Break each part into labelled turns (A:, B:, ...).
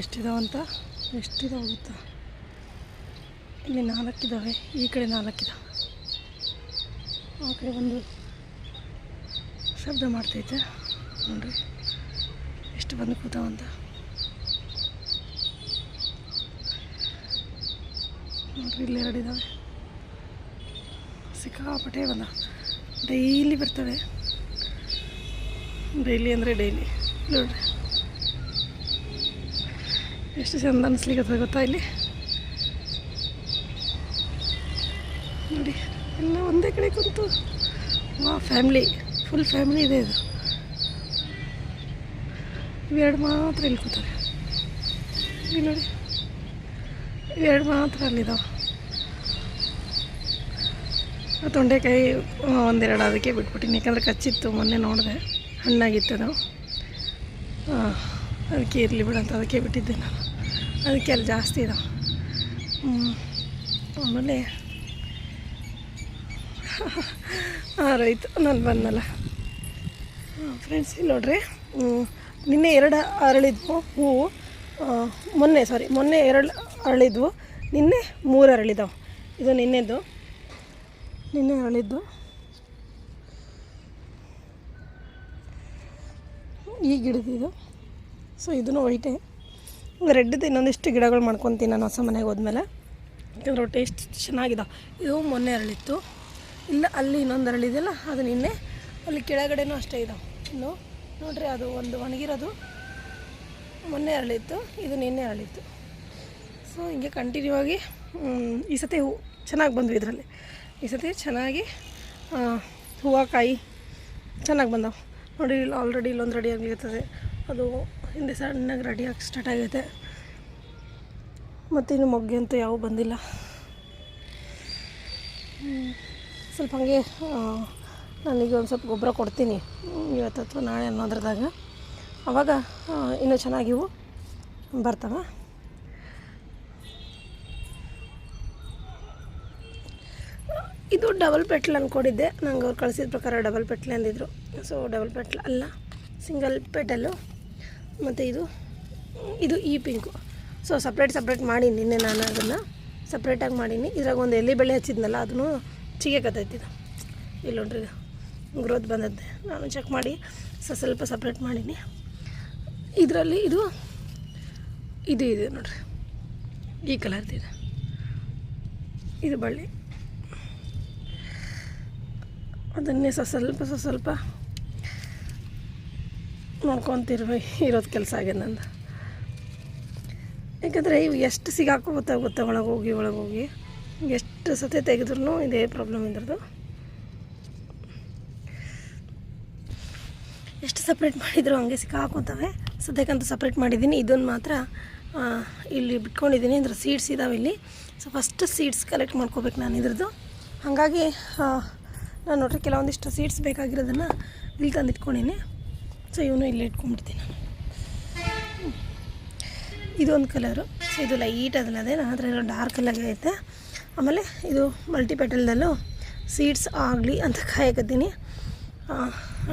A: ಎಷ್ಟಿದಾವಂತ ಎಷ್ಟಿದಾವೆ ಗೊತ್ತಾ? ಇಲ್ಲಿ ನಾಲ್ಕಿದ್ದಾವೆ ಈ ಕಡೆ ನಾಲ್ಕಿದಾವೆ. ಆ ಕಡೆ ಒಂದು ಶಬ್ದ ಮಾಡ್ತೈತೆ. ನೋಡ್ರಿ, ಎಷ್ಟು ಬಂದು ಕೂತಾವಂತ ನೋಡ್ರಿ, ಇಲ್ಲಿ ಎರಡು ಇದ್ದಾವೆ ಸಿಕ್ಕಾಪಟ್ಟೆ ಬಂದ. ಡೈಲಿ ಬರ್ತವೆ. ಡೈಲಿ ಅಂದರೆ ಡೈಲಿ. ನೋಡ್ರಿ. ಎಷ್ಟು ಚಂದ ಅನಿಸ್ಲಿಕ್ಕೆ ಗೊತ್ತಾ ಇಲ್ಲಿ? ನೋಡಿ, ಎಲ್ಲ ಒಂದೇ ಕಡೆ ಕುಂತು. ವಾ, ಫ್ಯಾಮಿಲಿ. ಫುಲ್ ಫ್ಯಾಮಿಲಿ ಇದೆ ಇದು. ಇವೆರಡು ಮಾತ್ರ ಇಲ್ಲಿ ಕೂತಾರೆ ಇಲ್ಲಿ ನೋಡಿ. ಇವೆರಡು ಮಾತ್ರ ಅಲ್ಲಿದ್ದಾವೆ ತೊಂಡೆಕಾಯಿ ಒಂದೆರಡು ಅದಕ್ಕೆ ಬಿಟ್ಬಿಟ್ಟಿನಿ. ಯಾಕಂದ್ರೆ ಕಚ್ಚಿತ್ತು, ಮೊನ್ನೆ ನೋಡಿದೆ. ಹಣ್ಣಾಗಿತ್ತು ಅದು. ಅದಕ್ಕೆ ಇರಲಿ ಬಿಡಂತ ಅದಕ್ಕೆ ಬಿಟ್ಟಿದ್ದೆ ನಾನು. ಅದಕ್ಕೆ ಅಲ್ಲಿ ಜಾಸ್ತಿ ಇದಾವೆ. ಆಮೇಲೆ ಹಾಂ ರೈತ ನಾನು ಬಂದಲ್ಲ ಫ್ರೆಂಡ್ಸ್ ಇಲ್ಲಿ ನೋಡ್ರಿ. ನಿನ್ನೆ ಎರಡು ಅರಳಿದ್ವು. ಹೂವು ಮೊನ್ನೆ ಸಾರಿ ಮೊನ್ನೆ ಎರಡು ಅರಳಿದ್ವು. ನಿನ್ನೆ ಮೂರು ಅರಳಿದಾವೆ. ಇದು ನಿನ್ನೆದು ನಿನ್ನೆ ಅರಳಿದ್ದು. ಈ ಗಿಡದಿದು ಸೊ ಇದನ್ನು ವೈಟೇ ರೆಡ್ದು ಇನ್ನೊಂದಿಷ್ಟು ಗಿಡಗಳು ಮಾಡ್ಕೊತೀನಿ ನಾನು ಹೊಸ ಮನೆಗೆ ಹೋದ್ಮೇಲೆ. ಯಾಕಂದ್ರೆ ಟೇಸ್ಟ್ ಚೆನ್ನಾಗಿದೆ. ಇದು ಮೊನ್ನೆ ಅರಳಿತ್ತು. ಇಲ್ಲ ಅಲ್ಲಿ ಇನ್ನೊಂದು ಅರಳಿದೆಯಲ್ಲ, ಅದು ನಿನ್ನೆ. ಅಲ್ಲಿ ಕೆಳಗಡೆನೂ ಅಷ್ಟೇ ಇದಾವೆ ಇನ್ನು ನೋಡ್ರಿ, ಅದು ಒಂದು ಒಣಗಿರೋದು. ಮೊನ್ನೆ ಅರಳಿತ್ತು, ಇದು ನಿನ್ನೆ ಅರಳಿತ್ತು. ಸೊ ಹಿಂಗೆ ಕಂಟಿನ್ಯೂ ಆಗಿ ಈ ಸತಿ ಹೂ ಚೆನ್ನಾಗಿ ಬಂದ್ವಿ ಇದರಲ್ಲಿ. ಈ ಸತಿ ಚೆನ್ನಾಗಿ ಹೂವಕಾಯಿ ಹೂವು ಕಾಯಿ ಚೆನ್ನಾಗಿ ಬಂದವು. ನೋಡಿ, ಇಲ್ಲಿ ಆಲ್ರೆಡಿ ಇಲ್ಲೊಂದು ರೆಡಿ ಆಗಿರ್ತದೆ. ಅದು ಹಿಂದೆ ಸಣ್ಣಗೆ ಆಗಿ ಸ್ಟಾರ್ಟ್ ಆಗೈತೆ. ಮತ್ತು ಇನ್ನು ಮೊಗ್ಗೆ ಅಂತೂ ಯಾವ ಬಂದಿಲ್ಲ. ಸ್ವಲ್ಪ ಹಾಗೆ ನಾನೀಗ ಒಂದು ಸ್ವಲ್ಪ ಗೊಬ್ಬರ ಕೊಡ್ತೀನಿ. ಇವತ್ತು ಅಥವಾ ನಾಳೆ ಅನ್ನೋದ್ರದಾಗ. ಅವಾಗ ಆ, ಇನ್ನೂ ಚೆನ್ನಾಗಿ ಇವು ಬರ್ತವೆ. ಇದು ಡಬಲ್ ಪೆಟ್ಲ್ ಅಂದ್ಕೊಂಡಿದ್ದೆ ನಂಗೆ ಅವ್ರು ಕಳಿಸಿದ ಪ್ರಕಾರ ಡಬಲ್ ಪೆಟ್ಲೆ ಅಂದಿದ್ರು. ಸೊ ಡಬಲ್ ಪೆಟ್ಲ್ ಅಲ್ಲ ಸಿಂಗಲ್ ಪೆಟಲ್ಲು ಮತ್ತು ಇದು ಇದು ಈ ಪಿಂಕು ಸೊ ಸಪ್ರೇಟ್ ಸಪ್ರೇಟ್ ಮಾಡಿ ನಿನ್ನೆ ನಾನು ಅದನ್ನು. ಸಪ್ರೇಟಾಗಿ ಮಾಡೀನಿ. ಇದ್ರಾಗ ಒಂದು ಎಲೆ ಬೆಳೆ ಹಚ್ಚಿದ್ನಲ್ಲ, ಅದನ್ನು ಚಿಗೆ ಇದು. ಇಲ್ಲಿ ನೋಡ್ರಿ ಗ್ರೋತ್ ಬಂದದ್ದೆ. ನಾನು ಚೆಕ್ ಮಾಡಿ, ಸೊ ಸ್ವಲ್ಪ ಸಪ್ರೇಟ್ ಮಾಡೀನಿ. ಇದರಲ್ಲಿ ಇದು ಇದು ಇದೆ ನೋಡ್ರಿ. ಈ ಕಲರ್ದಿದೆ ಇದು. ಬಳ್ಳಿ. ಅದನ್ನೇ ಸ ಸ್ವಲ್ಪ ಸ್ವಲ್ಪ ನೋಡ್ಕೊತಿರ್ಬ ಇರೋದು ಕೆಲಸ ಆಗ್ಯದ ನಂದು. ಯಾಕಂದರೆ ಇವು ಎಷ್ಟು ಸಿಗಾಕೋ ಗೊತ್ತಾ ಒಳಗೆ ಹೋಗಿ ಒಳಗೆ ಹೋಗಿ ಎಷ್ಟು ಸತಿ ತೆಗೆದ್ರೂ ಇದೇ ಪ್ರಾಬ್ಲಮ್ ಇದ್ರದ್ದು ಎಷ್ಟು ಸಪ್ರೇಟ್ ಮಾಡಿದ್ರು ಹಂಗೆ ಸಿಕ್ಕಾಕೋತವೆ ಸದ್ಯಕ್ಕಂತೂ ಸಪ್ರೇಟ್ ಮಾಡಿದ್ದೀನಿ. ಇದನ್ನು ಮಾತ್ರ ಇಲ್ಲಿ ಬಿಟ್ಕೊಂಡಿದ್ದೀನಿ. ಅಂದ್ರೆ ಸೀಡ್ಸ್ ಇದಾವೆ ಇಲ್ಲಿ. ಸೊ ಫಸ್ಟ್ ಸೀಡ್ಸ್ ಕಲೆಕ್ಟ್ ಮಾಡ್ಕೋಬೇಕು ನಾನು ಇದ್ರದ್ದು. ಹಾಗಾಗಿ ನಾನು ನೋಡ್ರಿ ಕೆಲವೊಂದಿಷ್ಟು ಸೀಡ್ಸ್ ಬೇಕಾಗಿರೋದನ್ನು ಇಲ್ಲಿ ತಂದು ಇಟ್ಕೊಂಡಿನಿ ಸೊ ಇವನು ಇಲ್ಲಿ ಇಟ್ಕೊಂಡ್ಬಿಡ್ತೀನಿ. ನಾನು. ಇದೊಂದು ಕಲರು ಸೊ ಇದು ಲೈಟ್ ಅದನ್ನದೇ ಅದೇ. ನನ್ನ ಹತ್ರ ಇರೋ ಡಾರ್ಕ್ ಕಲರ್ ಐತೆ. ಆಮೇಲೆ ಇದು ಮಲ್ಟಿಪೆಟಲ್ದಲ್ಲೂ ಸೀಡ್ಸ್ ಆಗಲಿ ಅಂತ ಕಾಯಕತ್ತೀನಿ.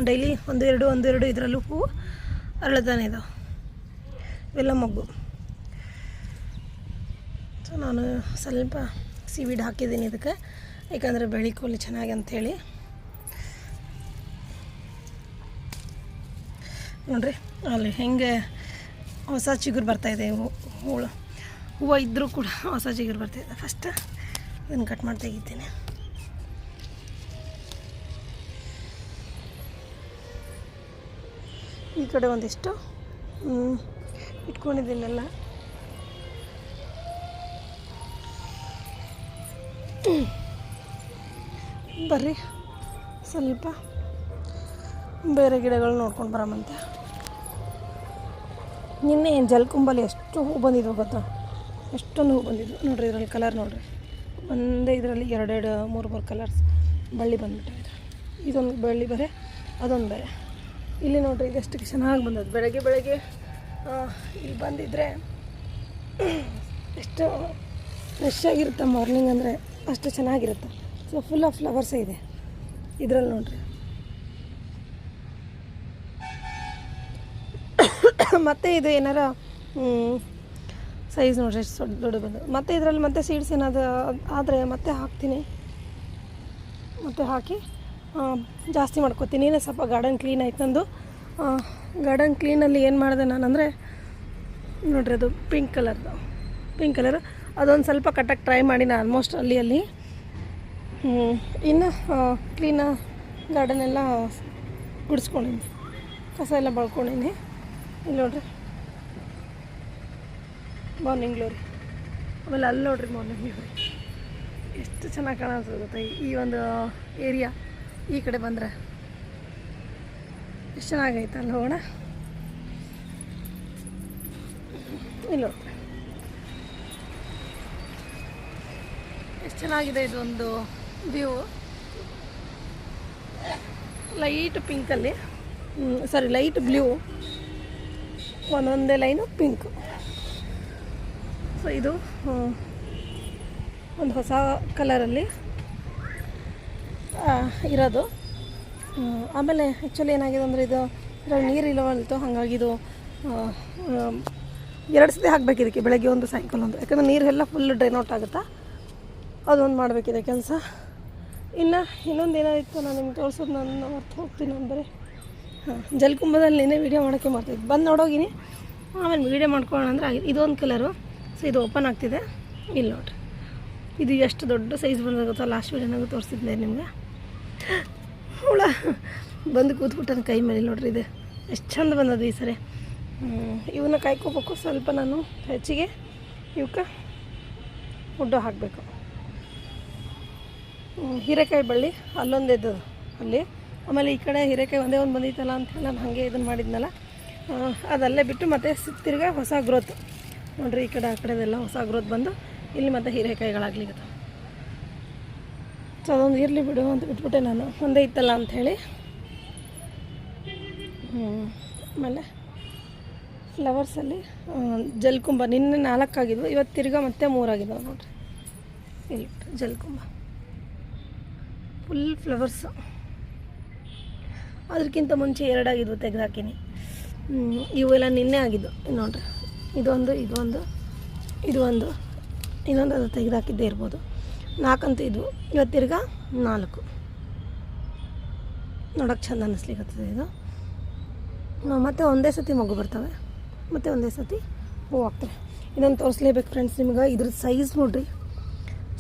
A: ಡೈಲಿ ಒಂದೆರಡು ಒಂದೆರಡು ಇದರಲ್ಲೂ ಹೂವು ಅರಳತಾನೆ ಇದಾವೆ ಇವೆಲ್ಲ ಮಗ್ಗು. ಸೊ ನಾನು ಸ್ವಲ್ಪ ಸಿವಿಡ್ ಹಾಕಿದ್ದೀನಿ ಇದಕ್ಕೆ. ಯಾಕಂದರೆ ಬೆಳಿಕೋಲಿ ಚೆನ್ನಾಗಿ ಅಂಥೇಳಿ ನೋಡ್ರಿ, ಅಲ್ಲಿ ಹೆಂಗೆ ಹೊಸ ಚಿಗುರು ಬರ್ತಾಯಿದೆ ಹೂಳು. ಹೂವು ಇದ್ದರೂ ಕೂಡ ಹೊಸ ಚಿಗುರು ಬರ್ತಾಯಿದೆ ಫಸ್ಟ್ ಇದನ್ನು ಕಟ್ ಮಾಡಿ ತೆಗಿತೀನಿ. ಈ ಕಡೆ ಒಂದಿಷ್ಟು ಇಟ್ಕೊಂಡಿದ್ದೀನಲ್ಲ. ಬರ್ರಿ, ಸ್ವಲ್ಪ ಬೇರೆ ಗಿಡಗಳು ನೋಡ್ಕೊಂಡು ಬರಮಂತೆ ನಿನ್ನೆ ಜಲ್ಕುಂಬಲ್ಲಿ ಎಷ್ಟು ಹೂ ಬಂದಿದ್ವು ಗೊತ್ತಾ? ಎಷ್ಟೊಂದು ಹೂ ಬಂದಿದ್ವು. ನೋಡಿರಿ ಇದರಲ್ಲಿ ಕಲರ್ ನೋಡಿರಿ. ಒಂದೇ ಇದರಲ್ಲಿ ಎರಡೆರಡು, ಮೂರು ಮೂರು ಕಲರ್ಸ್ ಬಳ್ಳಿ ಬಂದ್ಬಿಟ್ಟವೆ ಇದೊಂದು ಬಳ್ಳಿ ಬೇರೆ, ಅದೊಂದು ಬೇರೆ. ಇಲ್ಲಿ ನೋಡ್ರಿ ಎಷ್ಟು ಚೆನ್ನಾಗಿ ಬಂದದ್ದು. ಬೆಳಗ್ಗೆ ಬೆಳಗ್ಗೆ ಇಲ್ಲಿ ಬಂದಿದ್ದರೆ ಎಷ್ಟು ಫ್ರೆಶ್ ಆಗಿರುತ್ತೆ ಮಾರ್ನಿಂಗ್ ಅಂದರೆ ಅಷ್ಟು ಚೆನ್ನಾಗಿರುತ್ತೆ. ಸೊ ಫುಲ್ ಆಫ್ ಫ್ಲವರ್ಸೇ ಇದೆ. ಇದರಲ್ಲಿ ನೋಡ್ರಿ. ಮತ್ತೆ ಇದು ಏನಾರ ಸೈಜ್ ನೋಡ್ರಿ, ಎಷ್ಟು ದೊಡ್ಡ ಬಂದು. ಮತ್ತೆ ಇದರಲ್ಲಿ ಮತ್ತೆ ಸೀಡ್ಸ್ ಏನಾದ್ರು ಆದರೆ ಮತ್ತೆ ಹಾಕ್ತೀನಿ. ಮತ್ತೆ ಹಾಕಿ ಜಾಸ್ತಿ ಮಾಡ್ಕೊತೀನಿ. ಸ್ವಲ್ಪ ಗಾರ್ಡನ್ ಕ್ಲೀನ್ ಆಯ್ತು ನಂದು. ಗಾರ್ಡನ್ ಕ್ಲೀನಲ್ಲಿ ಏನು ಮಾಡಿದೆ ನಾನು ಅಂದರೆ ನೋಡ್ರಿ ಅದು ಪಿಂಕ್ ಕಲರ್ದು ಪಿಂಕ್ ಕಲರ್ ಅದೊಂದು ಸ್ವಲ್ಪ ಕಟ್ಟಕ್ಕೆ ಟ್ರೈ ಮಾಡಿ ನಾನು ಆಲ್ಮೋಸ್ಟ್ ಅಲ್ಲಿ ಅಲ್ಲಿ. ಇನ್ನು ಕ್ಲೀನ ಗಾರ್ಡನ್ ಎಲ್ಲ ಗುಡಿಸ್ಕೊಂಡಿನಿ. ಕಸ ಎಲ್ಲ ಬಳ್ಕೊಂಡಿನಿ. ಇಲ್ಲಿ ನೋಡ್ರಿ. ಮಾರ್ನಿಂಗ್ ಗ್ಲೋರಿ ಆಮೇಲೆ ಅಲ್ಲಿ ನೋಡ್ರಿ ಮಾರ್ನಿಂಗ್ ಗ್ಲೋರಿ ಎಷ್ಟು ಚೆನ್ನಾಗಿ ಕಾಣಿಸ್ತದೆ ಗೊತ್ತಾ? ಈ- ಒಂದು ಏರಿಯಾ ಈ ಕಡೆ ಬಂದರೆ. ಎಷ್ಟು ಚೆನ್ನಾಗೈತೆ ಅಲ್ಲಿ ಹೋಗೋಣ? ಇಲ್ಲಿ ನೋಡ್ರಿ. ಎಷ್ಟು ಚೆನ್ನಾಗಿದೆ ಇದೊಂದು ವ್ಯೂ ಲೈಟ್ ಪಿಂಕಲ್ಲಿ ಸಾರಿ ಲೈಟ್ ಬ್ಲೂ ಒಂದೊಂದೇ ಲೈನು ಪಿಂಕು. ಸೊ ಇದು ಒಂದು ಹೊಸ ಕಲರಲ್ಲಿ ಇರೋದು. ಆಮೇಲೆ ಆ್ಯಕ್ಚುಲಿ ಏನಾಗಿದೆ ಅಂದರೆ ಇದು ಇದ್ರಲ್ಲಿ ನೀರು ಇಲ್ಲವಲ್ತು ಹಾಗಾಗಿ ಇದು ಎರಡು ಸತಿ ಹಾಕ್ಬೇಕು ಇದಕ್ಕೆ, ಬೆಳಗ್ಗೆ ಒಂದು, ಸಾಯಂಕಾಲ ಒಂದು. ಯಾಕಂದರೆ ನೀರೆಲ್ಲ ಫುಲ್ ಡ್ರೈನ್ ಔಟ್ ಆಗುತ್ತಾ? ಅದೊಂದು ಮಾಡಬೇಕಿದೆ ಕೆಲಸ. ಇನ್ನು ಇನ್ನೊಂದು ಏನಾಯಿತು, ನಾನು ನಿಮ್ಗೆ ತೋರಿಸೋದು, ನಾನು ಹೊರ್ತು ಹೋಗ್ತೀನಿ ಬರೀ ಹಾಂ ನಿನ್ನೆ ವೀಡಿಯೋ ಮಾಡೋಕ್ಕೆ ಮಾಡ್ತಿದ್ದೆ. ಬಂದು ನೋಡೋಗಿನಿ. ಆಮೇಲೆ ವೀಡಿಯೋ ಮಾಡ್ಕೊಳ್ಳೋಣ ಅಂದರೆ ಆಗಿದೆ. ಇದೊಂದು ಕಲರು ಸೊ ಇದು ಓಪನ್ ಆಗ್ತಿದೆ. ಇಲ್ಲಿ ನೋಡ್ರಿ. ಇದು ಎಷ್ಟು ದೊಡ್ಡ ಸೈಜ್ ಬಂದಾಗುತ್ತೋ ಗೊತ್ತಾ? ಲಾಸ್ಟ್ ವೀಡಿಯೋನಾಗ ತೋರಿಸಿದ್ದೆ ನಿಮ್ಗೆ. ಹುಳ. ಬಂದು ಕೂತ್ಬಿಟ್ಟು ಕೈ ಮೇಲೆ. ನೋಡ್ರಿ, ಇದು ಎಷ್ಟು ಚಂದ ಬಂದದ್ದು ಈ ಸರಿ. ಇವನ್ನ ಕಾಯ್ಕೋಬೇಕು ಸ್ವಲ್ಪ ನಾನು ಹೆಚ್ಚಿಗೆ. ಇವಕ್ಕೆ ಫುಡ್ಡು ಹಾಕಬೇಕು. ಹೀರೆಕಾಯಿ ಬಳ್ಳಿ ಅಲ್ಲೊಂದು ಅಲ್ಲಿ. ಆಮೇಲೆ ಈ ಕಡೆ ಹೀರೆಕಾಯಿ ಒಂದೇ ಒಂದು ಬಂದಿತ್ತಲ್ಲ ಅಂತ ಹೇಳಿ ನಾನು ಹಾಗೆ ಇದನ್ನು ಮಾಡಿದ್ನಲ್ಲ. ಅದಲ್ಲೇ ಬಿಟ್ಟು ಮತ್ತೆ ತಿರ್ಗಾ ಹೊಸ ಗ್ರೋತ್ ನೋಡ್ರಿ ಈ ಕಡೆ ಆ ಕಡೆದೆಲ್ಲ ಹೊಸ ಗ್ರೋತ್ ಬಂದು ಇಲ್ಲಿ ಮತ್ತೆ ಹೀರೆಕಾಯಿಗಳಾಗ್ಲಿಕ್ಕೆ ಸೊ, ಅದೊಂದು ಇರಲಿ ಬಿಡು ಅಂತ ಬಿಟ್ಬಿಟ್ಟೆ ನಾನು. ಒಂದೇ ಇತ್ತಲ್ಲ ಅಂಥೇಳಿ ಹೇಳಿ. ಆಮೇಲೆ ಫ್ಲವರ್ಸಲ್ಲಿ ಜಲ್ಕುಂಬ ನಿನ್ನೆ ನಾಲ್ಕಾಗಿದ್ವು ಇವತ್ತು ತಿರ್ಗಾ ಮತ್ತೆ ಮೂರಾಗಿದ್ದಾವೆ ನೋಡ್ರಿ. ಇಲ್ಲಿ ಜಲ್ಕುಂಬ ಫುಲ್ ಫ್ಲವರ್ಸು ಅದಕ್ಕಿಂತ ಮುಂಚೆ ಎರಡಾಗಿದ್ವು ತೆಗೆದು ಹಾಕೀನಿ ಇವೆಲ್ಲ ನಿನ್ನೆ ಆಗಿದ್ದು. ನೋಡ್ರಿ, ಇದೊಂದು ಇದೊಂದು ಇದು ಒಂದು ಇನ್ನೊಂದು ಅದು ತೆಗೆದು ಹಾಕಿದ್ದೇ ಇರ್ಬೋದು. ನಾಲ್ಕಂತೂ ಇದ್ವು ಇವತ್ತು ತಿರ್ಗಾ ನಾಲ್ಕು. ನೋಡೋಕೆ ಚಂದ ಅನ್ನಿಸ್ಲಿಕ್ಕತ್ತದೆ ಇದು. ಮತ್ತು ಮತ್ತೆ ಒಂದೇ ಸತಿ ಮಗು ಬರ್ತವೆ. ಮತ್ತು ಒಂದೇ ಸತಿ ಹೂ ಹಾಕ್ತವೆ ಇನ್ನೊಂದು ತೋರಿಸ್ಲೇಬೇಕು ಫ್ರೆಂಡ್ಸ್ ನಿಮ್ಗೆ. ಇದ್ರ ಸೈಜ್ ನೋಡ್ರಿ.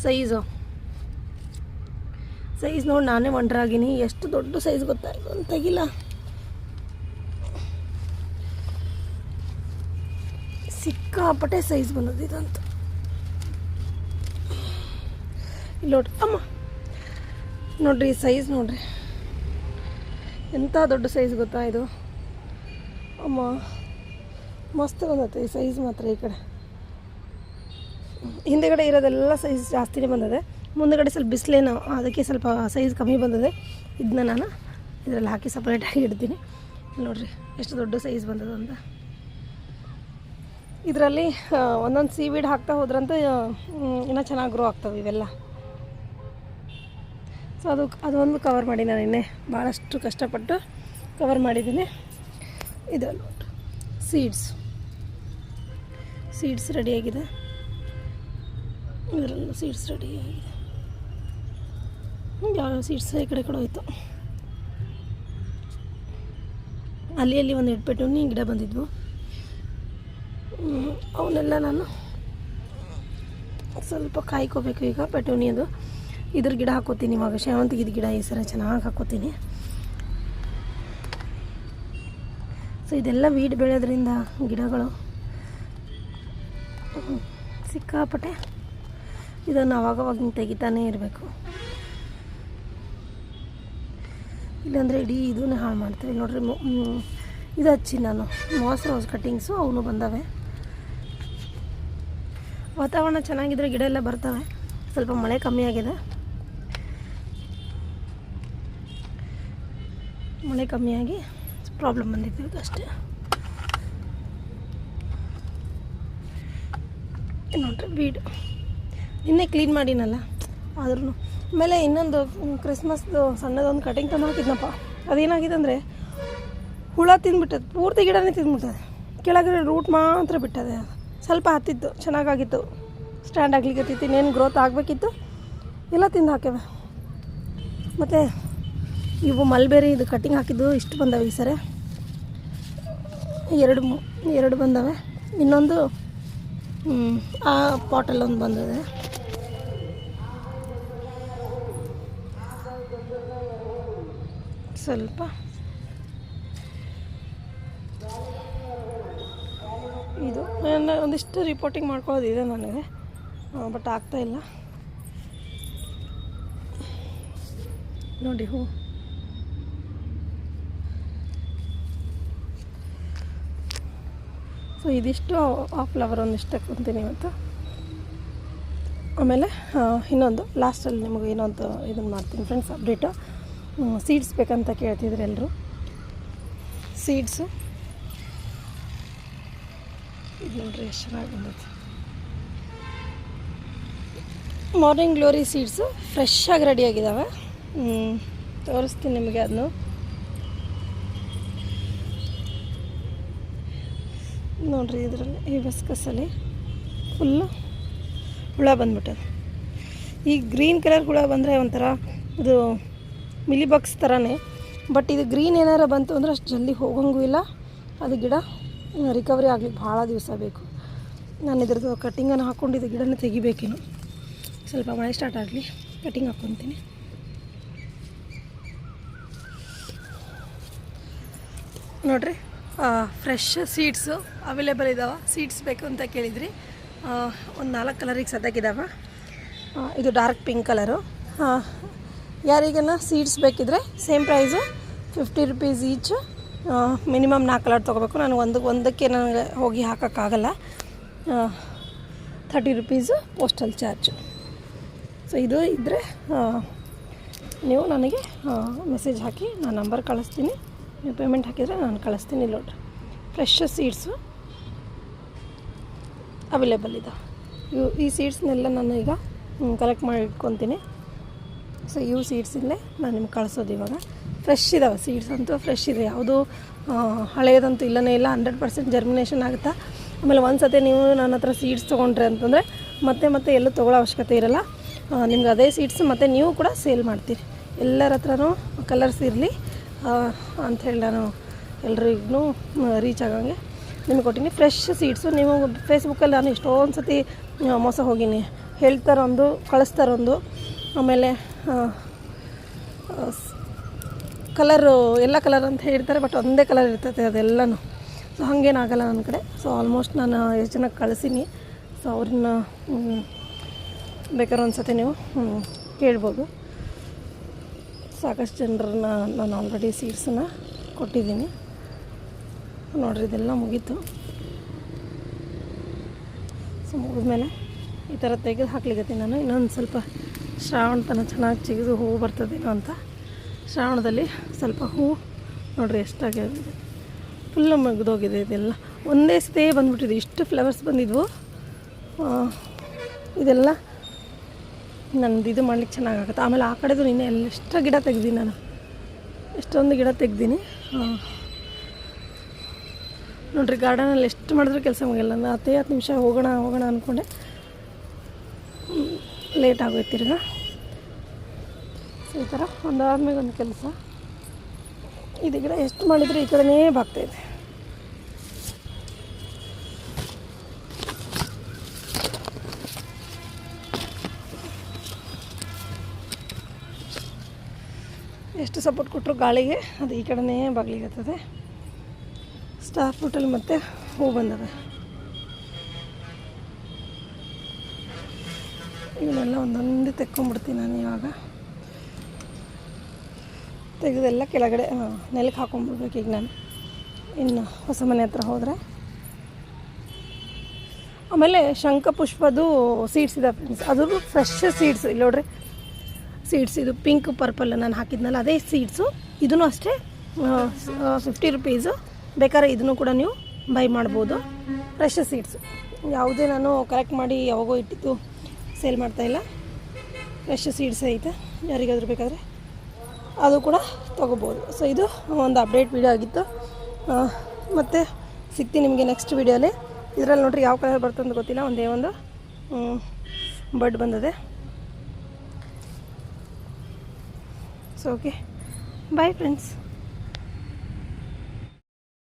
A: ಸೈಜು ಸೈಜ್ ನೋಡಿ ನಾನೇ ಆಗಿನಿ. ಎಷ್ಟು ದೊಡ್ಡ ಸೈಜ್ ಗೊತ್ತಾಯ್ತು ಅಂತ ತೆಗಿಲ್ಲ ಸಿಕ್ಕಾಪಟ್ಟೆ ಸೈಜ್ ಬಂದದ ಇದಂತ. ಇಲ್ಲಿ ನೋಡ್ರಿ. ಅಮ್ಮ! ನೋಡ್ರಿ ಸೈಜ್ ನೋಡ್ರಿ. ಎಂಥ ದೊಡ್ಡ ಸೈಜ್ ಗೊತ್ತಾ ಇದು? ಅಮ್ಮ! ಮಸ್ತ್ ಬಂದತ್ತೆ ಈ ಸೈಜ್ ಮಾತ್ರ ಈ ಕಡೆ. ಹಿಂದೆಗಡೆ ಇರೋದೆಲ್ಲ ಸೈಜ್ ಜಾಸ್ತಿನೇ ಬಂದಿದೆ. ಮುಂದಗಡೆ ಸ್ವಲ್ಪ ಬಿಸಿಲೇನು, ಅದಕ್ಕೆ ಸ್ವಲ್ಪ ಸೈಜ್ ಕಮ್ಮಿ ಬಂದಿದೆ. ಇದನ್ನ ನಾನು ಇದರಲ್ಲಿ ಹಾಕಿ ಸಪ್ರೇಟಾಗಿ ಇಡ್ತೀನಿ. ನೋಡಿರಿ, ಎಷ್ಟು ದೊಡ್ಡ ಸೈಜ್ ಬಂದದ ಅಂತ. ಇದರಲ್ಲಿ ಒಂದೊಂದು ಸೀವೀಡ್ ಹಾಕ್ತಾ ಹೋದ್ರಂತೂ ಇನ್ನೂ ಚೆನ್ನಾಗಿ ಗ್ರೋ ಆಗ್ತವೆ ಇವೆಲ್ಲ. ಸೊ ಅದು, ಅದೊಂದು ಕವರ್ ಮಾಡಿ ನಾನು ಇನ್ನೇ ಭಾಳಷ್ಟು ಕಷ್ಟಪಟ್ಟು ಕವರ್ ಮಾಡಿದ್ದೀನಿ. ಇದು ನೋಡಿ ಸೀಡ್ಸ್ ಸೀಡ್ಸ್ ರೆಡಿಯಾಗಿದೆ ಇದರಲ್ಲೂ ಸೀಡ್ಸ್ ರೆಡಿ ಆಗಿದೆ. ಯಾವ ಸೀಟ್ಸ್ ಈ ಕಡೆ ಕಡೆ ಹೋಯ್ತು. ಅಲ್ಲಿ ಅಲ್ಲಿ ಒಂದು ಇಟ್ಬಿಟ್ಟು ಗಿಡ ಬಂದಿದ್ವು. ಅವನ್ನೆಲ್ಲ ನಾನು ಸ್ವಲ್ಪ ಕಾಯ್ಕೋಬೇಕು ಈಗ ಪೆಟೋನಿಯದು ಇದ್ರ ಗಿಡ ಹಾಕೋತೀನಿ ಇವಾಗ ಸೇವಂತಿಗೆ ಗಿಡ ಈ ಸರ ಚೆನ್ನಾಗಿ ಹಾಕೋತೀನಿ. ಸೊ ಇದೆಲ್ಲ ವೀಡ್ ಬೆಳೆಯೋದ್ರಿಂದ ಗಿಡಗಳು ಸಿಕ್ಕಾಪಟ್ಟೆ ಇದನ್ನು ಅವಾಗವಾಗ ತೆಗಿತಾನೇ ಇರಬೇಕು. ಇಲ್ಲಾಂದರೆ ಇಡೀ ಇದನ್ನೇ ಹಾಳು ಮಾಡ್ತೀವಿ ನೋಡಿರಿ ಇದು ಹಚ್ಚಿ ನಾನು. ಮಾಸ್ ಹೌಸ್ ಕಟ್ಟಿಂಗ್ಸು ಅವನು ಬಂದವೆ. ವಾತಾವರಣ ಚೆನ್ನಾಗಿದ್ರೆ ಗಿಡ ಎಲ್ಲ ಬರ್ತವೆ. ಸ್ವಲ್ಪ ಮಳೆ ಕಮ್ಮಿ ಆಗಿದೆ. ಮಳೆ ಕಮ್ಮಿಯಾಗಿ ಪ್ರಾಬ್ಲಮ್ ಬಂದಿತ್ತು ಅಷ್ಟೇ. ನೋಡ್ರಿ ಬೀಡು ನಿನ್ನೆ ಕ್ಲೀನ್ ಮಾಡಿನಲ್ಲ? ಆದ್ರೂ ಆಮೇಲೆ ಇನ್ನೊಂದು ಕ್ರಿಸ್ಮಸ್ದು ಸಣ್ಣದೊಂದು ಕಟಿಂಗ್ ತಂದು ಹಾಕಿದ್ನಪ್ಪ. ಅದೇನಾಗಿದೆ ಅಂದರೆ, ಹುಳ ತಿಂದ್ಬಿಟ್ಟದೆ, ಪೂರ್ತಿ ಗಿಡನೇ ತಿಂದ್ಬಿಟ್ಟದೆ. ಕೆಳಗಡೆ ರೂಟ್ ಮಾತ್ರ ಬಿಟ್ಟದೆ. ಸ್ವಲ್ಪ ಹತ್ತಿತ್ತು, ಚೆನ್ನಾಗಾಗಿತ್ತು. ಸ್ಟ್ಯಾಂಡ್ ಆಗ್ಲಿಕ್ಕೆ ಇನ್ನೇನು ಗ್ರೋತ್ ಆಗಬೇಕಿತ್ತು. ಎಲ್ಲ ತಿಂದು ಹಾಕ್ಯವೆ ಮತ್ತು, ಇವು ಮಲ್ಬೇರಿ ಇದು ಕಟ್ಟಿಂಗ್ ಹಾಕಿದ್ದು ಇಷ್ಟು ಬಂದವೆ ಈ ಸರಿ. ಎರಡು ಎರಡು ಬಂದವೆ. ಇನ್ನೊಂದು ಆ ಪಾಟಲ್ಲೊಂದು ಬಂದಿದೆ. ಸ್ವಲ್ಪ. ಇದು ನಾನು ಒಂದಿಷ್ಟು ರಿಪೋರ್ಟಿಂಗ್ ಮಾಡ್ಕೊಳ್ಳೋದಿದೆ ನನಗೆ. ಬಟ್ ಆಗ್ತಾ ಇಲ್ಲ. ನೋಡಿ, ಹೂ. ಸೊ ಇದಿಷ್ಟು ಆ ಫ್ಲವರ್ ಒಂದಿಷ್ಟು ತಗೊತೀನಿ ಇವತ್ತು. ಆಮೇಲೆ ಇನ್ನೊಂದು ಲಾಸ್ಟಲ್ಲಿ ನಿಮಗೆ ಇನ್ನೊಂದು ಇದನ್ನು ಮಾಡ್ತೀನಿ ಫ್ರೆಂಡ್ಸ್ ಅಪ್ಡೇಟು ಸೀಡ್ಸ್ ಬೇಕಂತ ಕೇಳ್ತಿದ್ರು ಎಲ್ಲರೂ ಸೀಡ್ಸು ಇದು ನೋಡ್ರಿ ಎಷ್ಟು ಚೆನ್ನಾಗಿ ಬಂದೈತಿ. ಮಾರ್ನಿಂಗ್ ಗ್ಲೋರಿ ಸೀಡ್ಸು ಫ್ರೆಶ್ಶಾಗಿ ರೆಡಿಯಾಗಿದ್ದಾವೆ ತೋರಿಸ್ತೀನಿ ನಿಮಗೆ ಅದನ್ನು ನೋಡ್ರಿ ಇದರಲ್ಲಿ ಈ ಬಸ್ಕಸಲ್ಲಿ ಫುಲ್ಲು ಹುಳ ಬಂದ್ಬಿಟ್ಟದೆ. ಈ ಗ್ರೀನ್ ಕಲರ್ ಹುಳ ಬಂದರೆ ಒಂಥರ ಇದು ಮಿಲಿ ಬಾಕ್ಸ್ ಥರನೇ ಬಟ್ ಇದು ಗ್ರೀನ್ ಏನಾರ ಬಂತು ಅಂದರೆ ಅಷ್ಟು ಜಲ್ದಿ ಹೋಗಂಗೂ ಇಲ್ಲ. ಅದು ಗಿಡ ರಿಕವರಿ ಆಗಲಿ, ಭಾಳ ದಿವಸ ಬೇಕು. ನಾನು ಇದ್ರದ್ದು ಕಟ್ಟಿಂಗನ್ನು ಹಾಕ್ಕೊಂಡಿದ್ದು ಗಿಡನ ತೆಗಿಬೇಕೇನು ಸ್ವಲ್ಪ ಮಳೆ ಸ್ಟಾರ್ಟ್ ಆಗಲಿ ಕಟ್ಟಿಂಗ್ ಹಾಕ್ಕೊತೀನಿ ನೋಡ್ರಿ ಫ್ರೆಶ್ ಸೀಡ್ಸು ಅವೈಲೇಬಲ್ ಇದ್ದಾವೆ ಸೀಡ್ಸ್ ಬೇಕು ಅಂತ ಕೇಳಿದ್ರಿ. ಒಂದು ನಾಲ್ಕು ಕಲರಿಗೆ ಸದ್ಯಕ್ಕಿದ್ದಾವೆ ಇದು ಡಾರ್ಕ್ ಪಿಂಕ್ ಕಲರು ಯಾರಿಗನ ಸೀಡ್ಸ್ ಬೇಕಿದ್ರೆ same price fifty rupees each minimum ನಾಲ್ಕು ಕಲರ್ ತೊಗೋಬೇಕು. ನಾನು ಒಂದು, ಒಂದಕ್ಕೆ ನನಗೆ ಹೋಗಿ ಹಾಕೋಕ್ಕಾಗಲ್ಲ. Thirty rupees postal charge so ಇದು ಇದ್ದರೆ ನೀವು ನನಗೆ ಮೆಸೇಜ್ ಹಾಕಿ ನಾನು ನಂಬರ್ ಕಳಿಸ್ತೀನಿ. ನೀವು ಪೇಮೆಂಟ್ ಹಾಕಿದರೆ ನಾನು ಕಳಿಸ್ತೀನಿ ಲೋಟ್ ನೋಡ್ರಿ. ಫ್ರೆಶ್ ಸೀಡ್ಸು ಅವೈಲೇಬಲ್ ಇದೆ. ಇವು ಈ ಸೀಡ್ಸ್ನೆಲ್ಲ ನಾನು ಈಗ ಕಲೆಕ್ಟ್ ಮಾಡಿ ಇಟ್ಕೊತೀನಿ ಸೊ ಇವು ಸೀಡ್ಸಿಂದೇ ನಾನು ನಿಮ್ಗೆ ಕಳಿಸೋದು ಇವಾಗ. ಫ್ರೆಶ್ ಇದ್ದಾವೆ ಸೀಡ್ಸ್ ಅಂತೂ ಫ್ರೆಶ್ ಇದೆ. ಯಾವುದು ಹಳೆಯದಂತೂ ಇಲ್ಲನೇ ಇಲ್ಲ. ಹಂಡ್ರೆಡ್ ಪರ್ಸೆಂಟ್ ಜರ್ಮಿನೇಷನ್ ಆಗುತ್ತಾ? ಆಮೇಲೆ ಒಂದು ಸತಿ ನೀವು ನನ್ನ ಹತ್ರ ಸೀಡ್ಸ್ ತೊಗೊಂಡ್ರೆ ಅಂತಂದರೆ ಮತ್ತೆ ಮತ್ತೆ ಎಲ್ಲೂ ತೊಗೊಳ್ಳೋ ಅವಶ್ಯಕತೆ ಇರಲ್ಲ. ನಿಮ್ಗೆ ಅದೇ ಸೀಡ್ಸ್ ಮತ್ತು ನೀವು ಕೂಡ ಸೇಲ್ ಮಾಡ್ತೀರಿ. ಎಲ್ಲರ ಹತ್ರನೂ ಕಲರ್ಸ್ ಇರಲಿ. ಅಂಥೇಳಿ ನಾನು ಎಲ್ರಿಗೂ ರೀಚ್ ಆಗೋಂಗೆ ನಿಮಗೆ ಕೊಟ್ಟಿನಿ. ಫ್ರೆಶ್ ಸೀಡ್ಸು ನೀವು ಫೇಸ್ಬುಕ್ಕಲ್ಲಿ ನಾನು ಎಷ್ಟೊಂದು ಸತಿ ಮೋಸ ಹೋಗೀನಿ. ಹೇಳ್ತಾರೊಂದು, ಕಳಿಸ್ತಾರೊಂದು. ಆಮೇಲೆ ಕಲರು, ಎಲ್ಲ ಕಲರ್ ಅಂತ ಹೇಳ್ತಾರೆ ಬಟ್ ಒಂದೇ ಕಲರ್ ಇರ್ತೈತೆ ಅದೆಲ್ಲನೂ. ಸೊ ಹಾಗೇನಾಗಲ್ಲ ನನ್ನ ಕಡೆ. ಸೊ ಆಲ್ಮೋಸ್ಟ್ ನಾನು ಎಷ್ಟು ಜನಕ್ಕೆ ಕಳಿಸೀನಿ. ಸೊ ಅವ್ರನ್ನ ಬೇಕಾದ್ರೆ ಒಂದು ಸತಿ ನೀವು ಕೇಳ್ಬೋದು. ಸಾಕಷ್ಟು ಜನರನ್ನ ನಾನು ಆಲ್ರೆಡಿ ಸೀಡ್ಸನ್ನು ಕೊಟ್ಟಿದ್ದೀನಿ. ನೋಡ್ರಿ, ಇದೆಲ್ಲ ಮುಗೀತು. ಸೊ ಮುಗಿದ್ಮೇಲೆ ಈ ಥರ ತೆಗೆದು ಹಾಕ್ಲಿಕತ್ತೀನಿ ನಾನು. ಇನ್ನೊಂದು ಸ್ವಲ್ಪ ಶ್ರಾವಣ ತನಕ ಚೆನ್ನಾಗಿ ಚಿಗಿದು ಹೂವು ಬರ್ತದೇನೋ ಅಂತ. ಶ್ರಾವಣದಲ್ಲಿ ಸ್ವಲ್ಪ ಹೂವು ನೋಡ್ರಿ ಎಷ್ಟಾಗಿದೆ ಫುಲ್ಲು ಮುಗಿದೋಗಿದೆ ಇದೆಲ್ಲ. ಒಂದೇ ಸತೇ ಬಂದುಬಿಟ್ಟಿದೆ. ಇಷ್ಟು ಫ್ಲವರ್ಸ್ ಬಂದಿದ್ವು. ಇದೆಲ್ಲ ನಂದು ಇದು ಮಾಡ್ಲಿಕ್ಕೆ ಚೆನ್ನಾಗಾಗುತ್ತೆ. ಆಮೇಲೆ ಆ ಕಡೆದು ನಿನ್ನೆ ಎಲ್ಲ ಎಷ್ಟು ಗಿಡ ತೆಗ್ದೀನಿ ನಾನು. ಎಷ್ಟೊಂದು ಗಿಡ ತೆಗ್ದೀನಿ. ನೋಡಿರಿ ನೋಡ್ರಿ ಗಾರ್ಡನಲ್ಲಿ ಎಷ್ಟು ಮಾಡಿದ್ರೂ ಕೆಲಸ ಮುಗಿಲ್ಲ ನಾನು ಹತ್ತೇ ಹತ್ತು ನಿಮಿಷ ಹೋಗೋಣ ಹೋಗೋಣ ಅಂದ್ಕೊಂಡೆ ಲೇಟ್ ಆಗೋಯ್ತು ತಿರ್ಗ. ಈ ಥರ ಒಂದಾದ್ಮೇಲೆ ಒಂದು ಕೆಲಸ. ಇದು ಗಿಡ ಎಷ್ಟು ಮಾಡಿದರೆ ಈ ಕಡೆನೇ ಬಾಗ್ತಾಯಿದೆ ಎಷ್ಟು ಸಪೋರ್ಟ್ ಕೊಟ್ಟರು ಗಾಳಿಗೆ, ಅದು ಈ ಕಡೆನೇ ಬಾಗ್ಲಿಗತ್ತದೆ ಸ್ಟಾರ್ ಫ್ರೂಟಲ್ಲಿ ಮತ್ತೆ ಹೂ ಬಂದವೆ ಇವನ್ನೆಲ್ಲ ಒಂದೊಂದು ತೆಕ್ಕೊಂಬಿಡ್ತೀನಿ ನಾನು ಇವಾಗ. ತೆಗೆದೆಲ್ಲ ಕೆಳಗಡೆ ನೆಲಕ್ಕೆ ಹಾಕೊಂಡ್ಬಿಡ್ಬೇಕು ಈಗ ನಾನು. ಇನ್ನು ಹೊಸ ಮನೆ ಹತ್ರ ಹೋದರೆ. ಆಮೇಲೆ ಶಂಖಪುಷ್ಪದು ಸೀಡ್ಸ್ ಇದೆ ಫ್ರೆಂಡ್ಸ್ ಅದು ಫ್ರೆಶ್ ಸೀಡ್ಸ್ ಇಲ್ಲಿ ನೋಡ್ರಿ ಸೀಡ್ಸ್ ಇದು ಪಿಂಕ್ ಪರ್ಪಲ್ ನಾನು ಹಾಕಿದ್ನಲ್ಲ, ಅದೇ ಸೀಡ್ಸು ಇದೂ ಅಷ್ಟೇ ಫಿಫ್ಟಿ ರುಪೀಸು ಬೇಕಾದ್ರೆ ಇದನ್ನು ಕೂಡ ನೀವು ಬೈ ಮಾಡ್ಬೋದು. ಫ್ರೆಶ್ ಸೀಡ್ಸು ಯಾವುದೇ ನಾನು ಕಲೆಕ್ಟ್ ಮಾಡಿ ಯಾವಾಗೋ ಇಟ್ಟಿದ್ದು. ಸೇಲ್ ಮಾಡ್ತಾಯಿಲ್ಲ ಫ್ರೆಶ್ ಸೀಡ್ಸ್ ಐತೆ. ಯಾರಿಗಾದ್ರೂ ಬೇಕಾದರೆ ಅದು ಕೂಡ ತೊಗೋಬೋದು. ಸೊ ಇದು ಒಂದು ಅಪ್ಡೇಟ್ ವಿಡಿಯೋ ಆಗಿತ್ತು. ಮತ್ತು ಸಿಗ್ತೀನಿ ನಿಮಗೆ ನೆಕ್ಸ್ಟ್ ವೀಡಿಯೋಲಿ ಇದರಲ್ಲಿ ನೋಡ್ರಿ ಯಾವ ಕಲರ್ ಬರ್ತದೆ ಅಂತ ಗೊತ್ತಿಲ್ಲ. ಒಂದೇ ಒಂದು ಬಡ್ ಬಂದದೆ. So okay bye friends